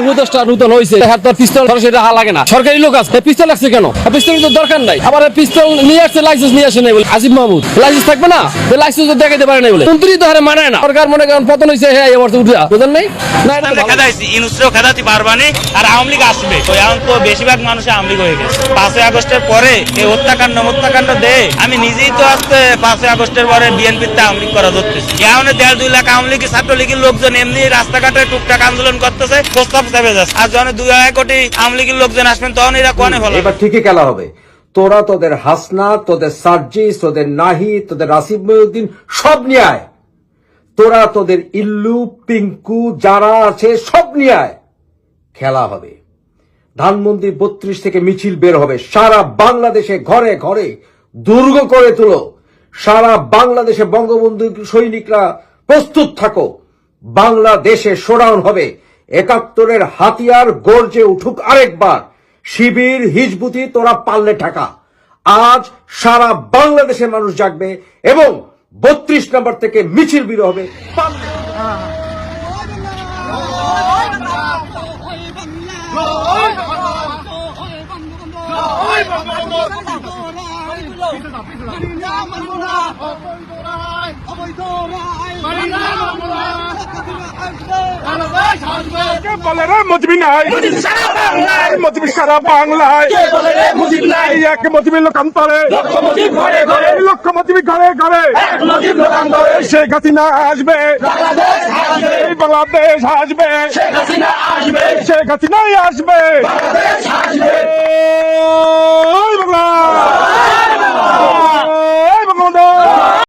উপদেষ্টা নূতন হয়েছে হাত তার পিস্তল সেটা হা লাগে না। সরকারি লোক আছে। পিস্তল লাগছে কেন? পিস্তল তো দরকার নাই। আবার পিস্তল নিয়ে আসছে লাইসেন্স নিয়ে আসে নাই বলে। আসিফ মাহমুদ লাইসেন্স থাকবে না? লাইসেন্স তো দেখাইতে পারে নাই বলে। মন্ত্রী তো হারে মানে না। সরকার মনে করেন পতন হয়েছে হ্যাঁ এবার তো উঠে বুঝলেন নাই? না এটা খেদাইছি ইনুসরেও খেদাতে পারবানি আর আওয়ামী লীগ আসবে। তো এখন তো বেশিরভাগ মানুষ আওয়ামী লীগ হয়ে গেছে। পাঁচই আগস্টের পরে এই হত্যাকাণ্ড হত্যাকাণ্ড দে। আমি নিজেই তো আজকে পাঁচই আগস্টের পরে বিএনপিতে আওয়ামী লীগ করা ধরতেছি। এখন দেড় দুই লাখ আওয়ামী লীগ ছাত্রলীগের লোকজন এমনি রাস্তাঘাটে টুকটাক আন্দোলন করতেছে। প্রস্তাব হবে। তোরা, তোদের হাসনা, তোদের সার্জিস, তোদের নাহি, তোদের রাসিফ মহিউদ্দিন, সব তোরা, তোদের ইল্লু, পিঙ্কু, যারা আছে, সব খেলা হবে। বত্রিশ থেকে মিছিল বের হবে। সারা বাংলাদেশে ঘরে ঘরে দুর্গ করে তুলো। সারা বাংলাদেশে বঙ্গবন্ধু সৈনিকরা প্রস্তুত থাকো। বাংলাদেশে হবে। একাত্তরের হাতিয়ার গর্জে উঠুক আরেকবার। শিবির হিজবুতি তোরা পারলে ঠাকা। আজ সারা বাংলাদেশের মানুষ জাগবে এবং বত্রিশ নম্বর থেকে মিছিল বের হবে। পারলে কে বলে রে মুজিবি নাই? মুজিবি সারা বাংলায়? এক মুজিবি লোকান্তরে। লক্ষ মুজিবি ঘরে। ঘরে শেখ হাসিনা আসবে। বাংলাদেশ আসবে। শেখ হাসিনাই আসবে।